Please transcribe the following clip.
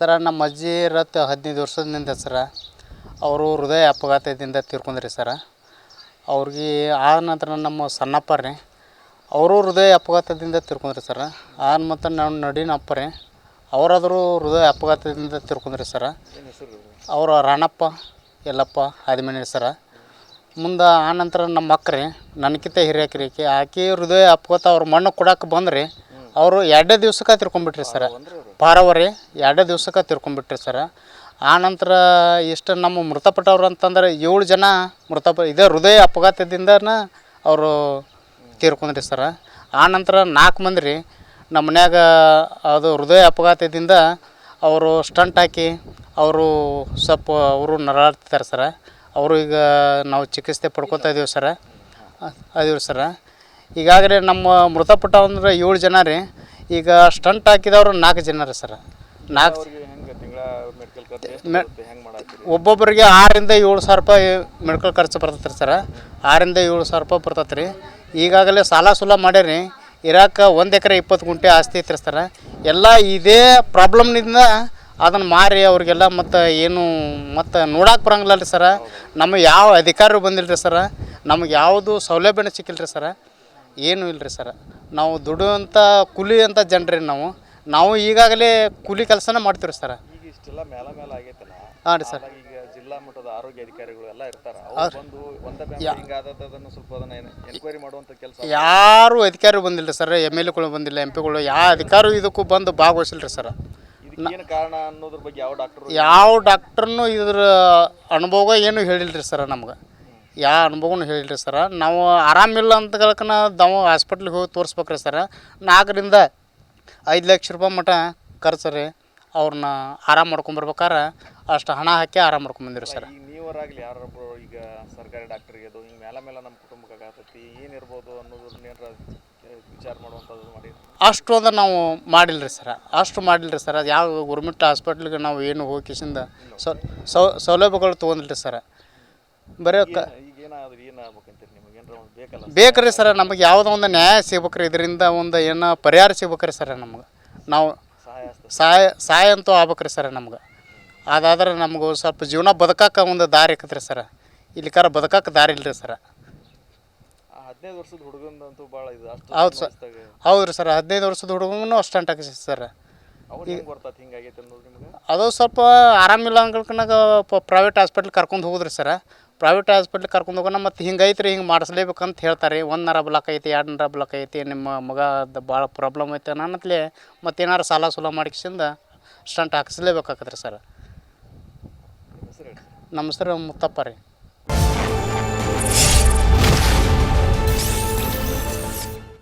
ಸರ, ನಮ್ಮ ಅಜ್ಜಿ ರತ್ ಹದಿನೈದು ವರ್ಷದಿಂದ ಸರ. ಅವರು ಹೃದಯ ಅಪಘಾತದಿಂದ ತೀರ್ಕೊಂಡ್ರಿ ಸರ. ಅವ್ರಿಗೆ ಆ ನಂತರ ನಮ್ಮ ಸಣ್ಣಪ್ಪ ರೀ ಅವರು ಹೃದಯ ಅಪಘಾತದಿಂದ ತೀರ್ಕೊಂಡ್ರಿ ಸರ. ಆ ಮತ್ತು ನಮ್ಮ ನಡಿನ ಅಪ್ಪ ರೀ ಅವರಾದರೂ ಹೃದಯ ಅಪಘಾತದಿಂದ ತೀರ್ಕೊಂಡ್ರಿ ಸರ. ಅವರ ರಾಣಪ್ಪ ಎಲ್ಲಪ್ಪ ಆದಿಮನಿ ಸರ. ಮುಂದೆ ಆ ನಂತರ ನಮ್ಮ ಅಕ್ರಿ ನನಗಿಂತ ಹಿರಿಯಕ್ರಿಕೆ ಆಕಿ ಹೃದಯ ಅಪಘಾತ ಅವ್ರ ಮಣ್ಣು ಕೊಡಕ್ಕೆ ಬಂದ್ರಿ. ಅವರು ಎರಡೇ ದಿವ್ಸಕ್ಕೆ ತಿರ್ಕೊಂಡ್ಬಿಟ್ರಿ ಸರ. ಪಾರವರಿ ಎರಡೇ ದಿವ್ಸಕ್ಕೆ ತಿರ್ಕೊಂಡ್ಬಿಟ್ರಿ ಸರ. ಆ ನಂತರ ಇಷ್ಟು ನಮ್ಮ ಮೃತಪಟ್ಟವ್ರು ಅಂತಂದ್ರೆ ಏಳು ಜನ ಮೃತಪ, ಇದೇ ಹೃದಯ ಅಪಘಾತದಿಂದನ ಅವರು ತೀರ್ಕೊಂಡ್ರಿ ಸರ್. ಆ ನಂತರ ನಾಲ್ಕು ಮಂದಿ ರೀ ನಮ್ಮ ಮನ್ಯಾಗ ಅದು ಹೃದಯ ಅಪಘಾತದಿಂದ ಅವರು ಸ್ಟಂಟ್ ಹಾಕಿ ಅವರು ಸ್ವಲ್ಪ ಅವರು ನರಳಾಡ್ತಿದ್ದಾರೆ ಸರ. ಅವರು ಈಗ ನಾವು ಚಿಕಿತ್ಸೆ ಪಡ್ಕೊತಾ ಇದ್ದೀವಿ ಸರ. ಅದೀವಿ ಸರ. ಈಗಾಗಲೇ ನಮ್ಮ ಮೃತಪಟ್ಟ ಅಂದ್ರೆ ಏಳು ಜನ ರೀ. ಈಗ ಸ್ಟಂಟ್ ಹಾಕಿದವರು ನಾಲ್ಕು ಜನ ರೀ ಸರ. ನಾಲ್ಕು ಒಬ್ಬೊಬ್ಬರಿಗೆ ಆರರಿಂದ ಏಳು ಸಾವಿರ ರೂಪಾಯಿ ಮೆಡಿಕಲ್ ಖರ್ಚು ಬರ್ತೈತೆ ರೀ ಸರ. ಆರರಿಂದ ಏಳು ಸಾವಿರ ರೂಪಾಯಿ ಬರ್ತೈತೆ ರೀ. ಈಗಾಗಲೇ ಸಾಲ ಸುಲ ಮಾಡ್ಯಾರಿ. ಇರಾಕ ಒಂದು ಎಕರೆ ಇಪ್ಪತ್ತು ಗುಂಟೆ ಆಸ್ತಿ ಐತ್ರಿ ಸರ್. ಎಲ್ಲ ಇದೇ ಪ್ರಾಬ್ಲಮ್ನಿಂದ ಅದನ್ನು ಮಾರಿ ಅವ್ರಿಗೆಲ್ಲ ಮತ್ತು ಏನು ಮತ್ತು ನೋಡಕ್ಕೆ ಬರಂಗಿಲ್ಲ ರೀ ಸರ. ನಮಗೆ ಯಾವ ಅಧಿಕಾರರು ಬಂದಿಲ್ಲ ರೀ ಸರ. ನಮಗೆ ಯಾವುದು ಸೌಲಭ್ಯನೂ ಸಿಕ್ಕಿಲ್ಲ ರೀ ಸರ. ಏನೂ ಇಲ್ಲ ರೀ ಸರ. ನಾವು ದುಡಿಯುವಂಥ ಕೂಲಿ ಅಂತ ಜನರಿ ನಾವು. ನಾವು ಈಗಾಗಲೇ ಕೂಲಿ ಕೆಲಸನ ಮಾಡ್ತೀವಿ ಸರ್. ಈಗ ಇಷ್ಟೆಲ್ಲ ಮೇಲ ಮೇಲೆ ಆಗೈತಲ್ಲ. ಹಾಂ ರೀ ಸರ್. ಈಗ ಜಿಲ್ಲಾ ಮಟ್ಟದ ಆರೋಗ್ಯ ಅಧಿಕಾರಿಗಳು ಎಲ್ಲ ಇರ್ತಾರ. ಅವ್ರು ಬಂದು ಒಂದ ಅದನ್ನು ಸ್ವಲ್ಪ ಅದನ್ನ ಎನ್ಕ್ವೈರಿ ಮಾಡುವಂತ ಕೆಲಸ ಯಾರು ಅಧಿಕಾರಿ ಬಂದಿಲ್ಲ ಸರ್. ಎಂ ಎಲ್ ಎಗಳು ಬಂದಿಲ್ಲ ಎಂ ಪಿಗಳು. ಯಾವ ಅಧಿಕಾರಿ ಇದಕ್ಕೂ ಬಂದು ಭಾಗವಹಿಸಿಲ್ಲ ರೀ ಸರ್ ಏನು ಕಾರಣ ಅನ್ನೋದ್ರ ಬಗ್ಗೆ ಯಾವ ಡಾಕ್ಟರ್ ಯಾವ ಡಾಕ್ಟರ್ನು ಇದ್ರ ಅನುಭವ ಏನು ಹೇಳಿಲ್ಲ ರೀ ಸರ ನಮ್ಗೆ. ಯಾವ ಅನುಭವನೂ ಹೇಳಿಲ್ಲ ರೀ ಸರ. ನಾವು ಆರಾಮಿಲ್ಲ ಅಂತ ಕಳ್ಕನ ನಾವು ಹಾಸ್ಪಿಟ್ಲಿಗೆ ಹೋಗಿ ತೋರಿಸ್ಬೇಕ್ರಿ ಸರ. ನಾಲ್ಕರಿಂದ ಐದು ಲಕ್ಷ ರೂಪಾಯಿ ಮಟ ಖರ್ಚು ರೀ ಅವ್ರನ್ನ ಆರಾಮ ಮಾಡ್ಕೊಂಬರ್ಬೇಕಾರೆ ಅಷ್ಟು ಹಣ ಹಾಕಿ ಆರಾಮ ಮಾಡ್ಕೊಂಬಂದಿರಿ ಸರ್. ಈಗ ನೀವರಾಗ್ಲಿ ಯಾರೊಬ್ರು ಈಗ ಸರ್ಕಾರಿ ಡಾಕ್ಟ್ರಿಗೆ ಅದು ಹಿಂಗೆ ಮೇಲ ಮೇಲೆ ನಮ್ಮ ಕುಟುಂಬಕ್ಕೆ ಆಗತೈತಿ ಏನಿರ್ಬೋದು ಅನ್ನೋದನ್ನ ಏನಾರ ವಿಚಾರ ಮಾಡುವಂಥದ್ದು ಮಾಡಿ ಅಷ್ಟು ಅಂದ್ರೆ ನಾವು ಮಾಡಿಲ್ಲ ರೀ ಸರ. ಅಷ್ಟು ಮಾಡಿಲ್ಲ ರೀ ಸರ್. ಅದು ಯಾವ ಗೌರ್ಮೆಂಟ್ ಹಾಸ್ಪಿಟ್ಲಿಗೆ ನಾವು ಏನು ಹೋಗಿ ಕಿಸಿಂದ ಸೌ ಸೌಲಭ್ಯಗಳು ತೊಗೊಂಡಿಲ್ಲ ರೀ ಸರ. ಬರೀ ಕ ಈಗ ಏನಾದ್ರೂ ಏನಾಗ್ಬೇಕಂತೀರಿ ನಿಮಗೆ? ಏನಾರ ಒಂದು ಬೇಕಲ್ಲ ಬೇಕ್ರಿ ಸರ್ ನಮಗೆ ಯಾವುದೋ ಒಂದು ನ್ಯಾಯ ಸಿಗ್ಬೇಕ್ರಿ ಇದರಿಂದ ಒಂದು ಏನೋ ಪರಿಹಾರ ಸಿಗ್ಬೇಕ್ರಿ ಸರ್ ನಮ್ಗೆ. ನಾವು ಸಹಾಯ ಹಸ್ತ ಸಹಾಯ ಸಹಾಯ ಅಂತೂ ಆಗ್ಬೇಕ್ರಿ ಸರ್ ನಮ್ಗೆ. ಅದಾದ್ರೆ ನಮ್ಗೆ ಸ್ವಲ್ಪ ಜೀವನ ಬದುಕಕ್ಕೆ ಒಂದು ದಾರಿ ಇಕ್ಕತ್ರಿ ಇಲ್ಲಿ ಕರ ಬದುಕಕ್ಕೆ ದಾರಿ ಇಲ್ರಿ ಸರ್. ಆ ಹದಿನೈದು ವರ್ಷದ ಹುಡುಗಂದಂತೂ ಭಾಳ ಇದು ಅಷ್ಟು ಹೌದು ಸರ್. ವಯಸ್ಸಾಗ ಹೌದು ರೀ ಸರ್ ಹದಿನೈದು ವರ್ಷದ ಹುಡುಗನೂ ಅಷ್ಟು ಹಾಕಿಸಿ ಸರ್. ಅವ್ನು ಹೆಂಗೆ ಬರ್ತೈತಿ ಹಿಂಗಾಗೈತೆ ಅನ್ನೋದು ನಿಮ್ಗೆ? ಅದು ಸ್ವಲ್ಪ ಆರಾಮಿಲ್ಲ ಅಂಗಲ್ಕನಾಗ ಪ್ರೈವೇಟ್ ಹಾಸ್ಪಿಟ್ಲ್ ಕರ್ಕೊಂಡು ಹೋಗುದ್ರಿ ಸರ. ಪ್ರೈವೇಟ್ ಹಾಸ್ಪಿಟ್ಲಿಗೆ ಕರ್ಕೊಂಡು ಹೋಗೋಣ ಮತ್ತು ಹಿಂಗೈತೆ ರೀ ಹಿಂಗೆ ಮಾಡಿಸ್ಲೇಬೇಕಂತ ಹೇಳ್ತಾರೆ. ಒಂದು ನರ ಬ್ಲಾಕ್ ಐತಿ ಎರಡು ನರ ಬ್ಲಾಕ್ ಐತಿ ನಿಮ್ಮ ಮಗದ ಭಾಳ ಪ್ರಾಬ್ಲಮ್ ಐತೆ ಅನ್ನತ್ಲೆ ಮತ್ತು ಏನಾರು ಸಾಲ ಸುಲ ಮಾಡಿಸಿಂದ ಸ್ಟಂಟ್ ಹಾಕಿಸ್ಲೇಬೇಕಾಗತ್ತೆ ರೀ ಸರ್ ರೀ. ನಮ್ಮ ಹೆಸರು ಮುತ್ತಪ್ಪ ರೀ.